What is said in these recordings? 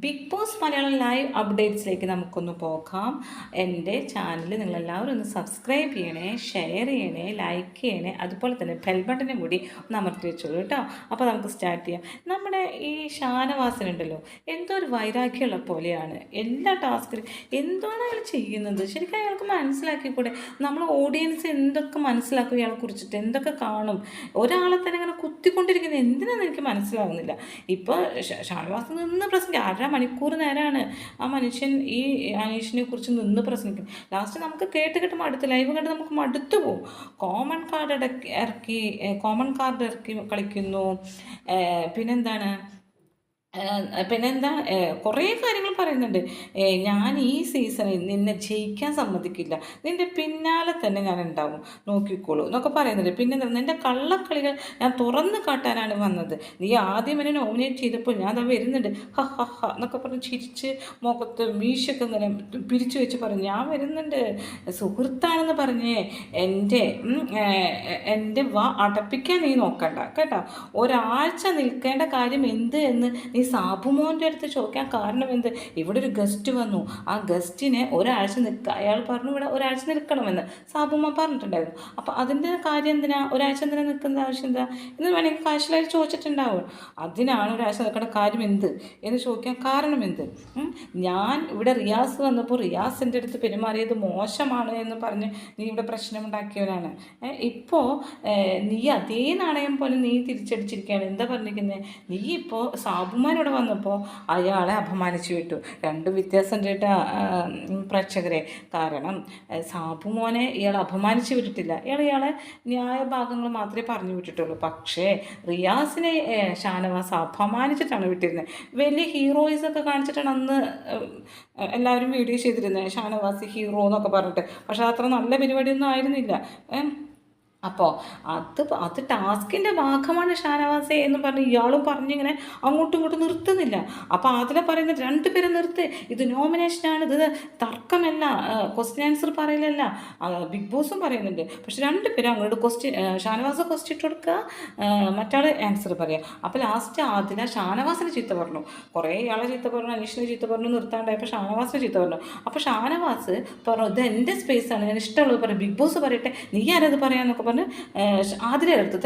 Big Boss Malayalam live അപ്ഡേറ്റ്സിലേക്ക് നമുക്കൊന്ന് പോകാം. എന്റെ ചാനൽ നിങ്ങളെല്ലാവരും ഒന്ന് സബ്സ്ക്രൈബ് ചെയ്യണേ ഷെയർ ചെയ്യണേ ലൈക്ക് ചെയ്യണേ അതുപോലെ തന്നെ ബെൽ ബട്ടനും കൂടി ഒന്ന് അമർത്തി വെച്ചോളൂ കേട്ടോ. അപ്പോൾ നമുക്ക് സ്റ്റാർട്ട് ചെയ്യാം. നമ്മുടെ ഈ ഷാനവാസനുണ്ടല്ലോ എന്തോ ഒരു വൈരാഗ്യമുള്ള പോലെയാണ്. എല്ലാ ടാസ്കിലും എന്താണ് അയാൾ ചെയ്യുന്നത്? ശരിക്കും അയാൾക്ക് മനസ്സിലാക്കി കൂടെ നമ്മൾ ഓഡിയൻസ് എന്തൊക്കെ മനസ്സിലാക്കും? ഇയാളെ കുറിച്ചിട്ട് എന്തൊക്കെ കാണും? ഒരാളെ തന്നെ ഇങ്ങനെ കുത്തിക്കൊണ്ടിരിക്കുന്നത് എന്തിനാണെന്ന് എനിക്ക് മനസ്സിലാവുന്നില്ല. ഇപ്പോൾ ഷാനവാസ് നിന്ന് പ്രസംഗിക്കും അര മണിക്കൂർ നേരമാണ് ആ മനുഷ്യൻ ഈ അനീഷിനെ കുറിച്ച് നിന്ന് പ്രസംഗിക്കും ലാസ്റ്റ് നമുക്ക് കേട്ട് കേട്ട് മടുത്ത് ലൈവ് കണ്ട് നമുക്ക് മടുത്തു പോകും കോമൺ കാർഡ് ഇടക്കി ഇറക്കി കോമൺ കാർഡ് ഇറക്കി കളിക്കുന്നു. പിന്നെന്താണ്? പിന്നെന്താ കുറേ കാര്യങ്ങൾ പറയുന്നുണ്ട്. ഞാൻ ഈ സീസണിൽ നിന്നെ ജയിക്കാൻ സമ്മതിക്കില്ല. നിന്റെ പിന്നാലെ തന്നെ ഞാൻ ഉണ്ടാവും. നോക്കിക്കോളൂ എന്നൊക്കെ പറയുന്നുണ്ട്. പിന്നെ നിന്റെ കള്ളക്കളികൾ ഞാൻ തുറന്നു കാട്ടാനാണ് വന്നത്. നീ ആദ്യം എന്നെ നോമിനേറ്റ് ചെയ്തപ്പോൾ ഞാൻ അത് വരുന്നുണ്ട്. ഹ ഹ ഹ എന്നൊക്കെ പറഞ്ഞ് ചിരിച്ച് മുഖത്ത് മീശൊക്കെ ഇങ്ങനെ പിരിച്ചു വെച്ച് പറഞ്ഞു. ഞാൻ വരുന്നുണ്ട്. സുഹൃത്താണെന്ന് പറഞ്ഞ് എന്റെ എന്റെ വാ അടപ്പിക്കാൻ നീ നോക്കണ്ട. കേട്ടോ? ഒരാഴ്ച നിൽക്കേണ്ട കാര്യം എന്ത് എന്ന് നീ സാബുമോന്റെ അടുത്ത് ചോദിക്കാൻ കാരണം എന്ത്? ഇവിടെ ഒരു ഗസ്റ്റ് വന്നു. ആ ഗസ്റ്റിനെ ഒരാഴ്ച നിൽക്കുക അയാൾ പറഞ്ഞു ഇവിടെ ഒരാഴ്ച നിൽക്കണമെന്ന്. സാബുമോൻ പറഞ്ഞിട്ടുണ്ടായിരുന്നു. അപ്പോൾ അതിന്റെ കാര്യം എന്തിനാ? ഒരാഴ്ച എന്തിനാ നിൽക്കുന്ന ആവശ്യം എന്താ? എന്ന് വേണമെങ്കിൽ കാശിലായി ചോദിച്ചിട്ടുണ്ടാവും. അതിനാണ് ഒരാഴ്ച നിൽക്കേണ്ട കാര്യം എന്ത്? എന്ന് ചോദിക്കാൻ കാരണം എന്ത്? ഞാൻ ഇവിടെ റിയാസ് വന്നപ്പോൾ റിയാസിന്റെ അടുത്ത് പെരുമാറിയത് മോശമാണ് എന്ന് പറഞ്ഞ് നീ ഇവിടെ പ്രശ്നമുണ്ടാക്കിയവരാണ് ഇപ്പോൾ നീ അതേ നാണയം പോലെ നീ തിരിച്ചടിച്ചിരിക്കുകയാണ്. എന്താ പറഞ്ഞിരിക്കുന്നത് നീ ഇപ്പോൾ സാബുമാൻ ഇവിടെ വന്നപ്പോൾ അയാളെ അപമാനിച്ചു വിട്ടു. രണ്ട് വ്യത്യാസം ചേട്ടാ പ്രേക്ഷകരെ. കാരണം സാബു മോനെ ഇയാൾ അപമാനിച്ചു വിട്ടിട്ടില്ല. ഇയാൾ ഇയാളെ ന്യായഭാഗങ്ങൾ മാത്രമേ പറഞ്ഞു വിട്ടിട്ടുള്ളൂ. പക്ഷേ റിയാസിനെ ഷാനവാസ് അപമാനിച്ചിട്ടാണ് വിട്ടിരുന്നത് വലിയ ഹീറോയിസ് ഒക്കെ കാണിച്ചിട്ടാണ് അന്ന് എല്ലാവരും വീഡിയോ ചെയ്തിരുന്നത് ഷാനവാസ് ഹീറോ എന്നൊക്കെ പറഞ്ഞിട്ട്. പക്ഷേ അത്ര നല്ല പരിപാടിയൊന്നും ആയിരുന്നില്ല. അപ്പോൾ അത് അത് ടാസ്കിന്റെ ഭാഗമാണ് ഷാനവാസെ എന്ന് പറഞ്ഞ് ഇയാളും പറഞ്ഞിങ്ങനെ അങ്ങോട്ടും ഇങ്ങോട്ടും നിർത്തുന്നില്ല. അപ്പോൾ അതിലെ രണ്ട് പേരെ നിർത്ത്. ഇത് നോമിനേഷനാണ് ഇത് തർക്കമല്ല ക്വസ്റ്റ്യൻ ആൻസർ പറയലല്ല. ബിഗ് ബോസും പറയുന്നുണ്ട്. പക്ഷെ രണ്ട് പേരും അങ്ങോട്ട് ക്വസ്റ്റ്യൻ ഷാനവാസ് ക്വസ്റ്റ്യൻ ഇട്ട് കൊടുക്കുക മറ്റാൾ ആൻസർ പറയുക അപ്പോൾ ലാസ്റ്റ് ആദില ഷാനവാസിന് ചീത്ത പറഞ്ഞു. കുറേ ഇയാളെ ചീത്ത പറഞ്ഞു അനീഷിനെ ചീത്ത പറഞ്ഞു നിർത്താണ്ടായപ്പോൾ ഷാനവാസിനെ ചീത്ത പറഞ്ഞു. അപ്പോൾ ഷാനവാസ് പറഞ്ഞു ഇത് എന്റെ ആണ്. ഞാൻ ഇഷ്ടമുള്ളത് പറയും. ബിഗ് ബോസ് പറയട്ടെ നീ ആരത് പറയാന്നൊക്കെ പറഞ്ഞ് ആതിരെ അടുത്ത്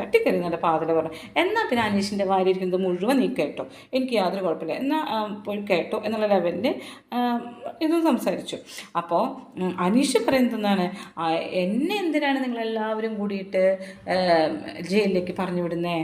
തട്ടിക്കറി നല്ല പാതിര പറഞ്ഞു. എന്നാൽ പിന്നെ അനീഷിന്റെ ഭാര്യ ഇരിക്കുന്നത് മുഴുവൻ നീ കേട്ടോ. എനിക്ക് യാതൊരു കുഴപ്പമില്ല. എന്നാൽ പോയി കേട്ടോ എന്നുള്ള ലെവലിൽ ഇത് സംസാരിച്ചു. അപ്പോൾ അനീഷ് പറയുന്നത് എന്താണ്? എന്നെ എന്തിനാണ് നിങ്ങളെല്ലാവരും കൂടിയിട്ട് ജയിലിലേക്ക് പറഞ്ഞു വിടുന്നേ?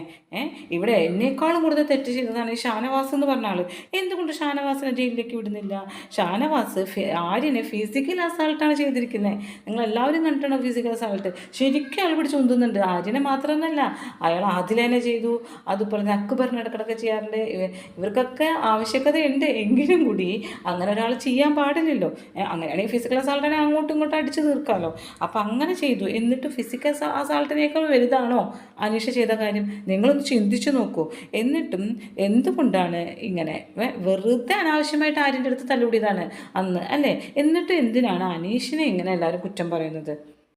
ഇവിടെ എന്നേക്കാളും കൂടുതൽ തെറ്റ് ചെയ്തതാണ് ഈ ഷാനവാസ് എന്ന് പറഞ്ഞ ആൾ എന്തുകൊണ്ട് ഷാനവാസിനെ ജയിലിലേക്ക് വിടുന്നില്ല? ഷാനവാസ് ആര്യനെ ഫിസിക്കൽ അസാൾട്ടാണ് ചെയ്തിരിക്കുന്നത് നിങ്ങൾ എല്ലാവരും ഫിസിക്കൽ അസാൾട്ട് ശരിക്കും അയാൾ പിടിച്ച് ഉന്തുന്നുണ്ട്. ആര്യനെ മാത്രമെന്നല്ല അയാൾ ആദിലേനെ ചെയ്തു. അതുപോലെ തന്നെ അക്ബറിന് ഇടക്കിടക്ക് ചെയ്യാറുണ്ട്. ഇവ- ഇവർക്കൊക്കെ ആവശ്യകതയുണ്ട്. എങ്കിലും കൂടി അങ്ങനെ ഒരാൾ ചെയ്യാൻ പാടില്ലല്ലോ. അങ്ങനെയാണെങ്കിൽ ഫിസിക്കൽ അസാൾട്ടിനെ അങ്ങോട്ടും ഇങ്ങോട്ടും അടിച്ചു തീർക്കാമല്ലോ അപ്പം അങ്ങനെ ചെയ്തു. എന്നിട്ട് ഫിസിക്കൽ അസാൾട്ടിനേക്കാൾ വലുതാണോ അനീഷ ചെയ്ത കാര്യം? നിങ്ങളൊന്ന് ചിന്തിച്ചു നോക്കൂ. എന്നിട്ടും എന്തുകൊണ്ടാണ് ഇങ്ങനെ വെറുതെ അനാവശ്യമായിട്ട് ആര്യന്റെ അടുത്ത് തല്ലുകൂടിയതാണ് അന്ന് അല്ലേ? എന്നിട്ട് എന്തിനാണ് അനീഷിനെ ഇങ്ങനെ എല്ലാവരും കുറ്റം പറയുന്നത്?